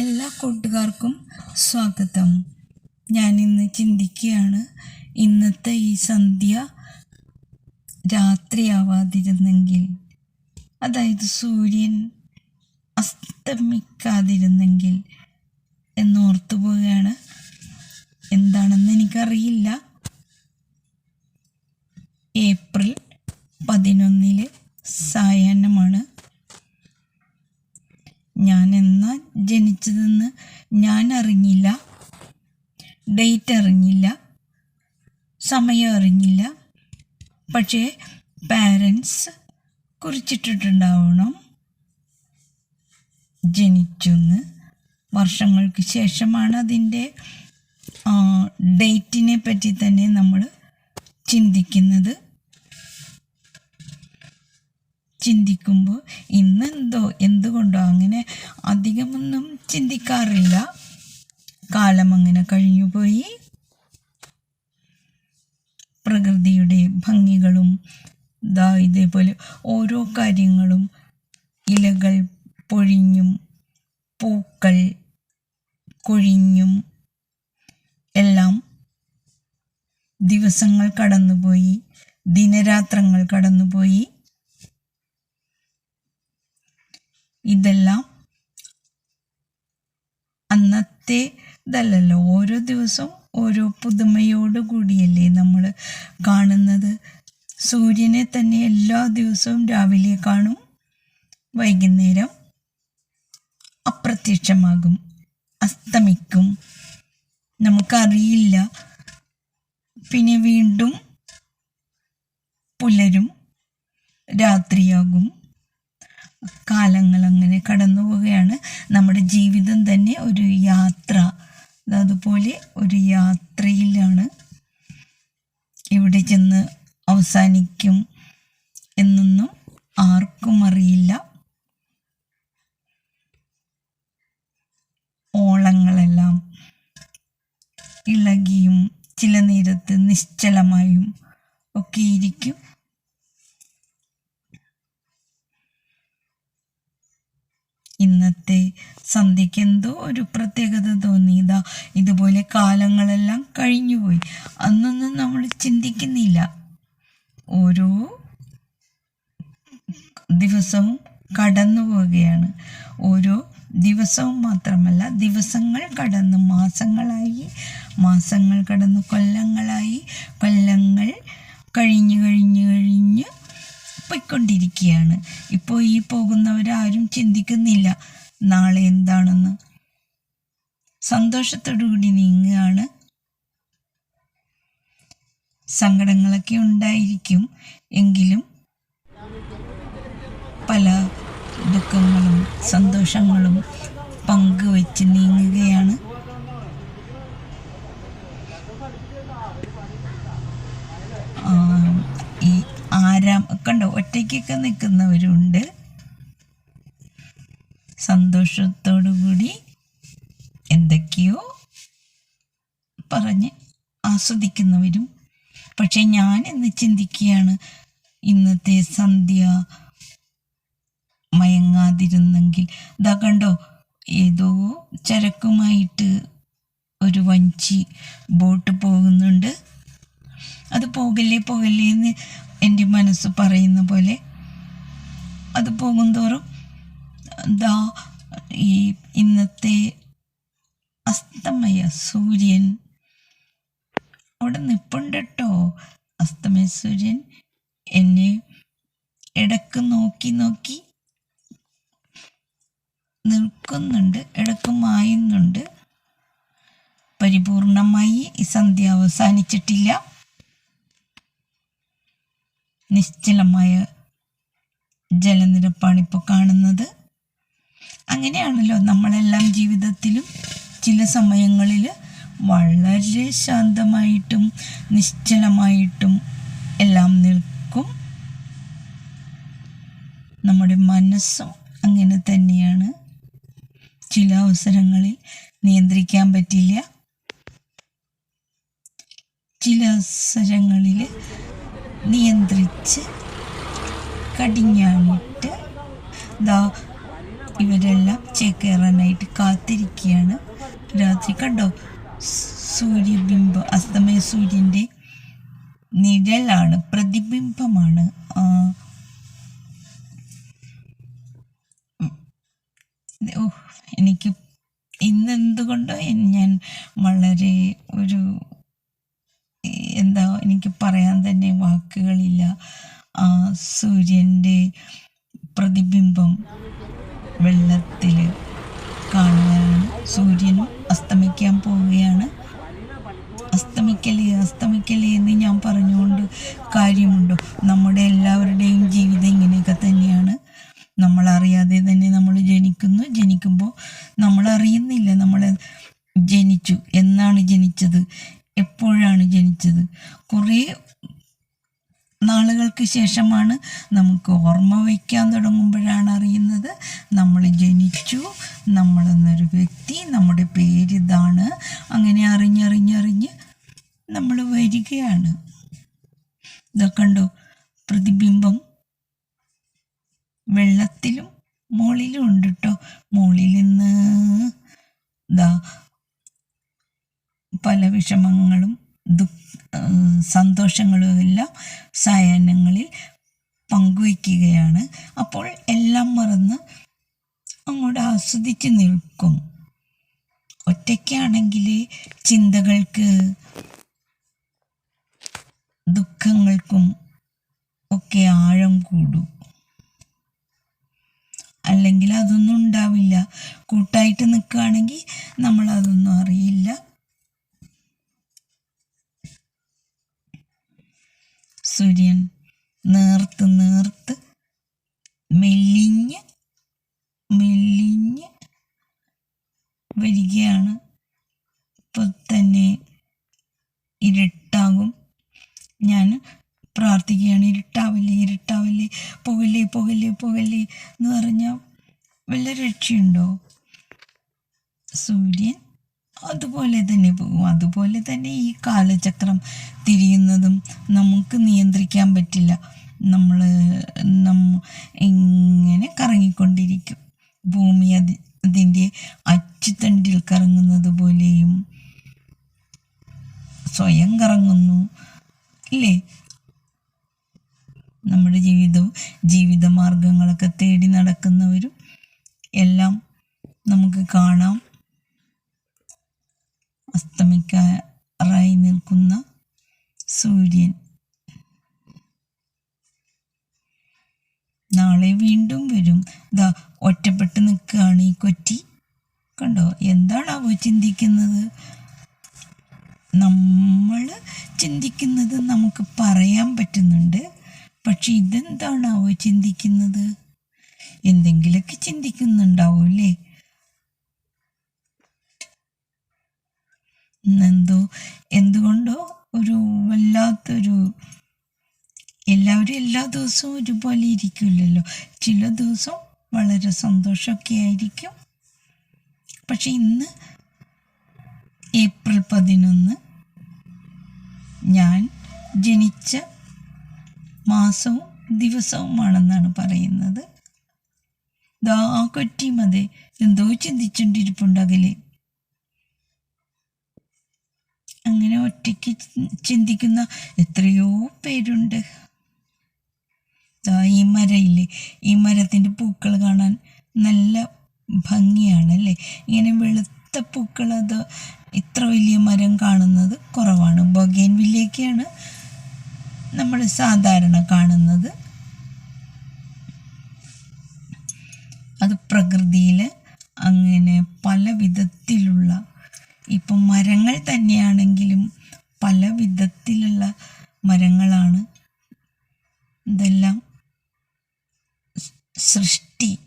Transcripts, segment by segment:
എല്ലാ കൂട്ടുകാർക്കും സ്വാഗതം. ഞാൻ ഇന്ന് ചിന്തിക്കുകയാണ് ഇന്നത്തെ ഈ സന്ധ്യ രാത്രിയാവാതിരുന്നെങ്കിൽ അതായത് സൂര്യൻ അസ്തമിക്കാതിരുന്നെങ്കിൽ എന്നോർത്തു പോവുകയാണ്. എന്താണെന്ന് എനിക്കറിയില്ല. ഏപ്രിൽ പതിനൊന്നിൽ സായാഹ്നമാണ്. ഞാൻ എന്നാ ജനിച്ചതെന്ന് ഞാൻ അറിഞ്ഞില്ല ഡേറ്റ് അറിഞ്ഞില്ല. സമയം അറിഞ്ഞില്ല. പക്ഷേ പാരൻസ് കുറിച്ചിട്ടിട്ടുണ്ടാവണം. ജനിച്ചെന്ന് വർഷങ്ങൾക്ക് ശേഷമാണ് അതിന്റെ ഡേറ്റിനെ പറ്റി തന്നെ നമ്മൾ ചിന്തിക്കുന്നത്. ചിന്തിക്കുമ്പോൾ ഇന്നെന്തോ എന്തുകൊണ്ടോ അങ്ങനെ അധികമൊന്നും ചിന്തിക്കാറില്ല. കാലം അങ്ങനെ കഴിഞ്ഞുപോയി. പ്രകൃതിയുടെ ഭംഗികളും ദാ ഇതേപോലെ ഓരോ കാര്യങ്ങളും ഇലകൾ പൊഴിഞ്ഞും പൂക്കൾ കൊഴിഞ്ഞും എല്ലാം ദിവസങ്ങൾ കടന്നുപോയി ദിനരാത്രങ്ങൾ കടന്നുപോയി. ഇതെല്ലാം അന്നത്തെ ഇതല്ലല്ലോ ഓരോ ദിവസവും ഓരോ പുതുമയോട് കൂടിയല്ലേ നമ്മൾ കാണുന്നത്. സൂര്യനെ തന്നെ എല്ലാ ദിവസവും രാവിലെ കാണും വൈകുന്നേരം അപ്രത്യക്ഷമാകും അസ്തമിക്കും. നമുക്കറിയില്ല. പിന്നെ വീണ്ടും പുലരും രാത്രിയാകും. കാലങ്ങൾ അങ്ങനെ കടന്നു പോവുകയാണ്. നമ്മുടെ ജീവിതം തന്നെ ഒരു യാത്ര. അതുപോലെ ഒരു യാത്രയിലാണ്. ഇവിടെ ചെന്ന് അവസാനിക്കും എന്നൊന്നും ആർക്കും അറിയില്ല. ഓളങ്ങളെല്ലാം ഇളകിയും ചില നേരത്ത് നിശ്ചലമായും ഒക്കെ ഇരിക്കും. ഇന്നത്തെ സന്ധ്യയ്ക്ക് എന്തോ ഒരു പ്രത്യേകത തോന്നി. ഇതാ ഇതുപോലെ കാലങ്ങളെല്ലാം കഴിഞ്ഞുപോയി. അന്നൊന്നും നമ്മൾ ചിന്തിക്കുന്നില്ല. ഓരോ ദിവസവും കടന്നു പോവുകയാണ്. ഓരോ ദിവസവും മാത്രമല്ല ദിവസങ്ങൾ കടന്ന് മാസങ്ങളായി മാസങ്ങൾ കടന്ന് കൊല്ലങ്ങളായി കൊല്ലങ്ങൾ കഴിഞ്ഞു കഴിഞ്ഞു കഴിഞ്ഞ് പോയിക്കൊണ്ടിരിക്കുകയാണ്. ഇപ്പോൾ ഈ പോകുന്നവരാരും ചിന്തിക്കുന്നില്ല. നാളെ എന്താണെന്ന്. സന്തോഷത്തോടു കൂടി നീങ്ങുകയാണ്. സങ്കടങ്ങളൊക്കെ ഉണ്ടായിരിക്കും എങ്കിലും പല ദുഃഖങ്ങളും സന്തോഷങ്ങളും പങ്കുവെച്ച് നീങ്ങുകയാണ്. ഈ ആരാം കണ്ടോ ഒറ്റയ്ക്കൊക്കെ നിൽക്കുന്നവരുണ്ട്. സന്തോഷത്തോടു കൂടി എന്തൊക്കെയോ പറഞ്ഞ് ആസ്വദിക്കുന്നവരും. പക്ഷെ ഞാൻ ഇന്ന് ചിന്തിക്കുകയാണ് ഇന്നത്തെ സന്ധ്യ മയങ്ങാതിരുന്നെങ്കിൽ. ഇതാ കണ്ടോ ഏതോ ചരക്കുമായിട്ട് ഒരു വഞ്ചി ബോട്ട് പോകുന്നുണ്ട്. അത് പോകല്ലേ പോകല്ലേ എന്ന് എന്റെ മനസ്സ് പറയുന്ന പോലെ. അത് പോകുന്തോറും ദാ ഈ ഇന്നത്തെ അസ്തമയ സൂര്യൻ. അവിടെ നിപ്പുണ്ട് കേട്ടോ അസ്തമയ സൂര്യൻ എന്നെ ഇടയ്ക്ക് നോക്കി നോക്കി നിൽക്കുന്നുണ്ട് ഇടയ്ക്ക് മായുന്നുണ്ട്. പരിപൂർണമായി ഈ സന്ധ്യ അവസാനിച്ചിട്ടില്ല. നിശ്ചലമായ ജലനിരപ്പാണ് ഇപ്പോൾ കാണുന്നത്. അങ്ങനെയാണല്ലോ നമ്മളെല്ലാം ജീവിതത്തിലും ചില സമയങ്ങളിൽ വളരെ ശാന്തമായിട്ടും നിശ്ചലമായിട്ടും എല്ലാം നിൽക്കും. നമ്മുടെ മനസ്സും അങ്ങനെ തന്നെയാണ്. ചില അവസരങ്ങളിൽ നിയന്ത്രിക്കാൻ പറ്റില്ല. ചില അവസരങ്ങളിൽ നിയന്ത്രിച്ച് കടിഞ്ഞാണിട്ട് ദാ ഇവരെല്ലാം ചേക്കേറാനായിട്ട് കാത്തിരിക്കുകയാണ് രാത്രി കണ്ടോ? സൂര്യബിംബം അസ്തമയ സൂര്യന്റെ നിഴലാണ് പ്രതിബിംബമാണ്. എനിക്ക് ഇന്ന് എന്തുകൊണ്ടോ ഞാൻ വളരെ ഒരു എന്താ എനിക്ക് പറയാൻ തന്നെ വാക്കുകളില്ല. ആ സൂര്യന്റെ പ്രതിബിംബം വെള്ളത്തിൽ കാണുവാനാണ് സൂര്യനും അസ്തമിക്കാൻ പോവുകയാണ്. അസ്തമിക്കലേ അസ്തമിക്കലേ എന്ന് ഞാൻ പറഞ്ഞുകൊണ്ട് കാര്യമുണ്ടോ? നമ്മുടെ എല്ലാവരുടെയും ജീവിതം ഇങ്ങനെയൊക്കെ തന്നെയാണ്. നമ്മൾ അറിയാതെ തന്നെ നമ്മൾ ജനിക്കുന്നു. ജനിക്കുമ്പോൾ നമ്മൾ അറിയുന്നില്ല നമ്മൾ ജനിച്ചു. എന്നാണ് ജനിച്ചത്? എപ്പോഴാണ് ജനിച്ചത്? കുറേ നാളുകൾക്ക് ശേഷമാണ് നമുക്ക് ഓർമ്മ വയ്ക്കാൻ തുടങ്ങുമ്പോഴാണ് അറിയുന്നത്. നമ്മൾ ജനിച്ചു നമ്മളെന്നൊരു വ്യക്തി നമ്മുടെ പേര് ഇതാണ്. അങ്ങനെ അറിഞ്ഞറിഞ്ഞറിഞ്ഞ് നമ്മൾ വരികയാണ്. ഇതൊക്കെ പ്രതിബിംബം വെള്ളത്തിലും മുകളിലും ഉണ്ട് കേട്ടോ മുകളിൽ നിന്ന് ഇതാ പല വിഷമങ്ങളും സന്തോഷങ്ങളും എല്ലാം സായാഹ്നങ്ങളിൽ പങ്കുവയ്ക്കുകയാണ്. അപ്പോൾ എല്ലാം മറന്ന് അങ്ങോട്ട് ആസ്വദിച്ച് നിൽക്കും. ഒറ്റയ്ക്കാണെങ്കിൽ ചിന്തകൾക്ക് ദുഃഖങ്ങൾക്കും ഒക്കെ ആഴം കൂടും. അല്ലെങ്കിൽ അതൊന്നും ഉണ്ടാവില്ല. കൂട്ടായിട്ട് നിൽക്കുകയാണെങ്കിൽ നമ്മൾ അതൊന്നും അറിയില്ല. സൂര്യൻ നേർത്ത് നേർത്ത് മെല്ലിഞ്ഞ് മെല്ലിഞ്ഞ് വരികയാണ്. ഇപ്പോൾ തന്നെ ഇരുട്ടാകും. ഞാൻ പ്രാർത്ഥിക്കുകയാണ് ഇരുട്ടാവില്ലേ ഇരുട്ടാവില്ലേ പുകല്ലേ പുകല്ലേ പുകല്ലേ എന്ന് പറഞ്ഞാൽ വല്ല രക്ഷയുണ്ടോ? സൂര്യൻ അതുപോലെ തന്നെ പോകും അതുപോലെ തന്നെ ഈ കാലചക്രം തിരിയുന്നതും നമുക്ക് നിയന്ത്രിക്കാൻ പറ്റില്ല. നമ്മൾ നമ്മ ഇങ്ങനെ കറങ്ങിക്കൊണ്ടിരിക്കും. ഭൂമി അതി അതിന്റെ അച്ചുതണ്ടിൽ കറങ്ങുന്നത് പോലെയും സ്വയം കറങ്ങുന്നു അല്ലേ? നമ്മുടെ ജീവിതവും ജീവിതമാർഗങ്ങളൊക്കെ തേടി നടക്കുന്നവരും എല്ലാം നമുക്ക് കാണാം. അസ്തമിക്കാറായി നിൽക്കുന്ന സൂര്യൻ. നാളെ വീണ്ടും വരും. ദാ ഒറ്റപ്പെട്ട് നിൽക്കുകയാണ് ഈ കൊറ്റി. കണ്ടോ? എന്താണാവോ ചിന്തിക്കുന്നത്? നമ്മൾ ചിന്തിക്കുന്നത് നമുക്ക് പറയാൻ പറ്റുന്നുണ്ട്. പക്ഷെ ഇതെന്താണാവോ ചിന്തിക്കുന്നത്? എന്തെങ്കിലുമൊക്കെ ചിന്തിക്കുന്നുണ്ടാവും അല്ലേ? എന്തോ എന്തുകൊണ്ടോ ഒരു വല്ലാത്തൊരു എല്ലാവരും എല്ലാ ദിവസവും ഒരുപോലെ ഇരിക്കില്ലല്ലോ. ചില ദിവസം വളരെ സന്തോഷമൊക്കെ ആയിരിക്കും. പക്ഷെ ഇന്ന് ഏപ്രിൽ പതിനൊന്ന് ഞാൻ ജനിച്ച മാസവും ദിവസവുമാണെന്നാണ് പറയുന്നത്. ദാ ആ കൊറ്റിയും എന്തോ ചിന്തിച്ചുകൊണ്ടിരിപ്പുണ്ടകലെ അങ്ങനെ ഒറ്റയ്ക്ക് ചിന്തിക്കുന്ന എത്രയോ പേരുണ്ട്. ഈ മരയില്ലേ? ഈ മരത്തിന്റെ പൂക്കൾ കാണാൻ നല്ല ഭംഗിയാണ് അല്ലേ ഇങ്ങനെ വെളുത്ത പൂക്കൾ അത് ഇത്ര വലിയ മരം കാണുന്നത് കുറവാണ്. ബൊഗേൻ വില്ലയൊക്കെയാണ് നമ്മൾ സാധാരണ കാണുന്നത്. അത് പ്രകൃതിയിൽ അങ്ങനെ പല വിധത്തിലുള്ള ഇപ്പം മരങ്ങൾ തന്നെയാണെങ്കിലും പല വിധത്തിലുള്ള മരങ്ങളാണ്. ഇതെല്ലാം സൃഷ്ടി.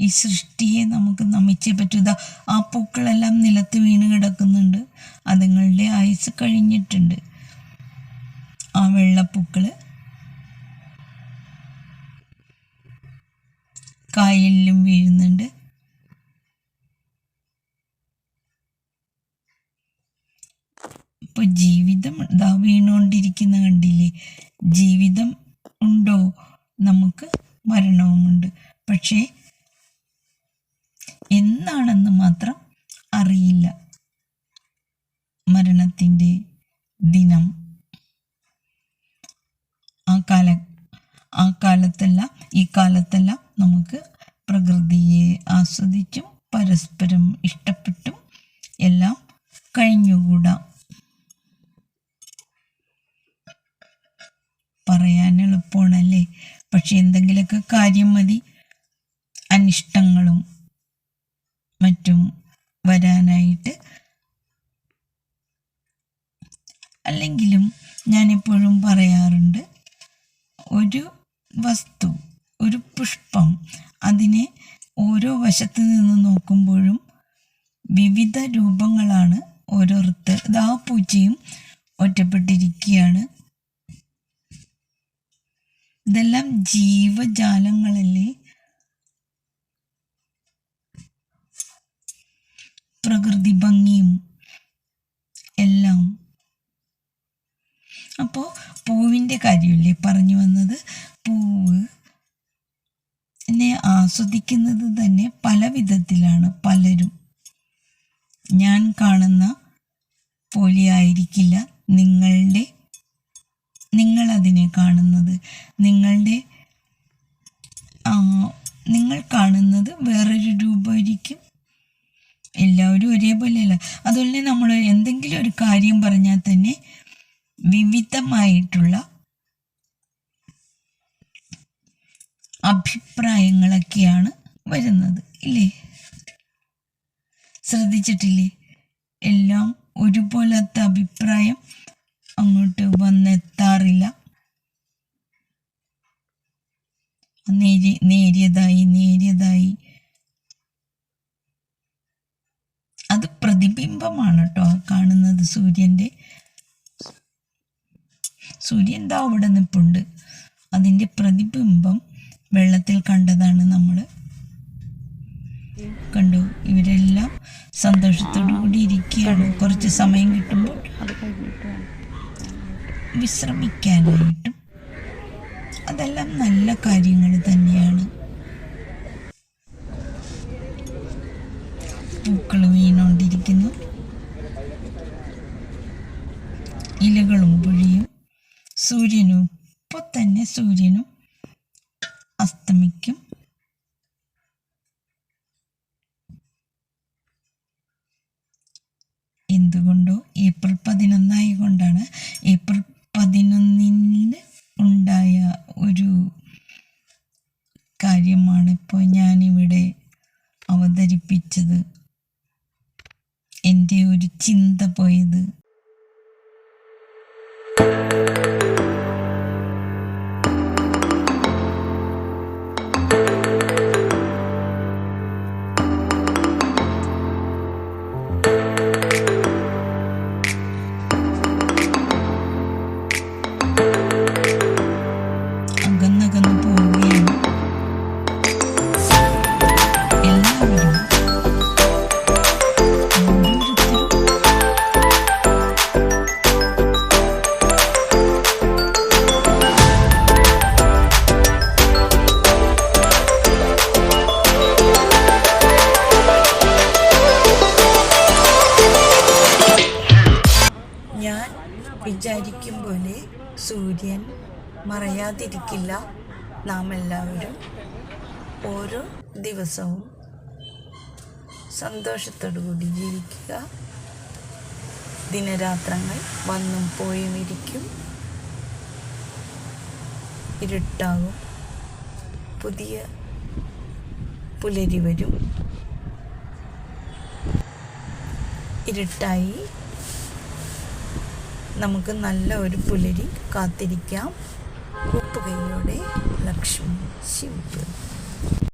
ഈ സൃഷ്ടിയെ നമുക്ക് നമിച്ചേ പറ്റൂ. ഇതാ ആ പൂക്കളെല്ലാം നിലത്ത് വീണ് കിടക്കുന്നുണ്ട്. അതുങ്ങളുടെ ആയുസ് കഴിഞ്ഞിട്ടുണ്ട്. ആ വെള്ളപ്പൂക്കൾ കായലിലും വീഴുന്നുണ്ട്. ഇപ്പോൾ ജീവിതം ഇതാ വീണുകൊണ്ടിരിക്കുന്ന കണ്ടില്ലേ? ജീവിതം ഉണ്ടോ? നമുക്ക് മരണവുമുണ്ട്. പക്ഷേ എന്നാണെന്ന് മാത്രം അറിയില്ല. മരണത്തിന്റെ ദിനം. ആ കാല ആ കാലത്തെല്ലാം ഈ കാലത്തെല്ലാം നമുക്ക് പ്രകൃതിയെ ആസ്വദിച്ചും പരസ്പരം ഇഷ്ടപ്പെട്ടും എല്ലാം കഴിഞ്ഞുകൂടാം. പറയാൻ എളുപ്പമാണല്ലേ? പക്ഷെ എന്തെങ്കിലുമൊക്കെ കാര്യം മതി. അനിഷ്ടങ്ങളും മറ്റും വരാനായിട്ട്. അല്ലെങ്കിലും ഞാനെപ്പോഴും പറയാറുണ്ട് ഒരു വസ്തു ഒരു പുഷ്പം അതിനെ ഓരോ വശത്ത് നിന്ന് നോക്കുമ്പോഴും വിവിധ രൂപങ്ങളാണ് ഓരോരുത്തർ. ദാ പൂച്ചയും ഒറ്റപ്പെട്ടിരിക്കുകയാണ്. ഇതെല്ലാം ജീവജാലങ്ങളല്ലേ? പ്രകൃതി ഭംഗിയും എല്ലാം. അപ്പോൾ പൂവിന്റെ കാര്യമല്ലേ പറഞ്ഞു വന്നത്? പൂവ് ആസ്വദിക്കുന്നത് തന്നെ പല വിധത്തിലാണ് പലരും. ഞാൻ കാണുന്ന പോലെയായിരിക്കില്ല നിങ്ങളുടെ നിങ്ങളതിനെ കാണുന്നത് നിങ്ങളുടെ ആ, നിങ്ങൾ കാണുന്നത് വേറൊരു രൂപമായിരിക്കും എല്ലാവരും ഒരേപോലെയല്ല അതുപോലെ തന്നെ നമ്മൾ എന്തെങ്കിലും ഒരു കാര്യം പറഞ്ഞാൽ തന്നെ വിവിധമായിട്ടുള്ള അഭിപ്രായങ്ങളൊക്കെയാണ് വരുന്നത് ഇല്ലേ ശ്രദ്ധിച്ചിട്ടില്ലേ? എല്ലാം ഒരുപോലത്തെ അഭിപ്രായം അങ്ങോട്ട് വന്നെത്താറില്ല. നേരി നേരിയതായി നേരിയതായി. അത് പ്രതിബിംബമാണ് കേട്ടോ കാണുന്നത് സൂര്യന്റെ. സൂര്യൻ ദാ അവിടെ നിൽപ്പുണ്ട് അതിന്റെ പ്രതിബിംബം വെള്ളത്തിൽ കണ്ടതാണ് നമ്മൾ കണ്ടു ഇവരെല്ലാം സന്തോഷത്തോടു കൂടി ഇരിക്കുകയാണ് കുറച്ച് സമയം കിട്ടുമ്പോൾ വിശ്രമിക്കാനായിട്ടും അതെല്ലാം നല്ല കാര്യങ്ങൾ തന്നെയാണ്. പൂക്കൾ വീണുകൊണ്ടിരിക്കുന്നു. ഇലകളും പൊഴിയും സൂര്യനും ഇപ്പോൾ തന്നെ സൂര്യനും അസ്തമിക്കും. എന്തുകൊണ്ടോ ഏപ്രിൽ പതിനൊന്നായി കൊണ്ടാണ് ഏപ്രിൽ പതിനൊന്നിന് ഉണ്ടായ ഒരു കാര്യമാണ് ഇപ്പോൾ ഞാനിവിടെ അവതരിപ്പിച്ചത്. എന്റെ ഒരു ചിന്ത പോയത്. മറയാതിരിക്കില്ല നാം എല്ലാവരും ഓരോ ദിവസവും സന്തോഷത്തോടു കൂടി ജീവിക്കുക. ദിനരാത്രങ്ങൾ വന്നും പോയും ഇരിക്കും. ഇരുട്ടാകും. പുതിയ പുലരി വരും. ഇരുട്ടായി നമുക്ക് നല്ല ഒരു പുലരി കാത്തിരിക്കാം. കൂപ്പുകൈയോടെ ലക്ഷ്മി ശിവ്